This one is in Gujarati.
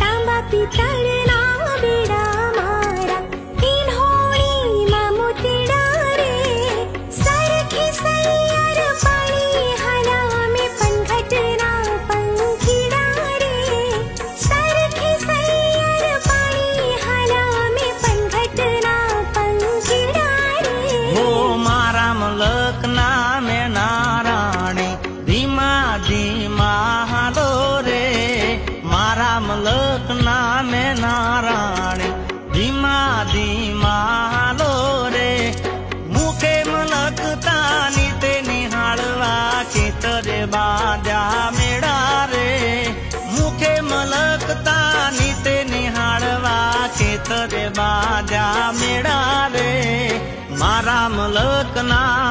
ताम्बा पितळ મલક નામે નારાણી ધીમા ધીમા હાલો રે. મારા મલક નામે નારાણી ધીમા ધીમા હાલો રે. મુખે મલકતા નીતે નિહાળવા ખેતરે બાંધ્યા મેળા રે. મુખે મલકતા નીતે નિહાળવા ખેતરે બાંધ્યા મેળા રે. મારા મલક નામે નારાયણ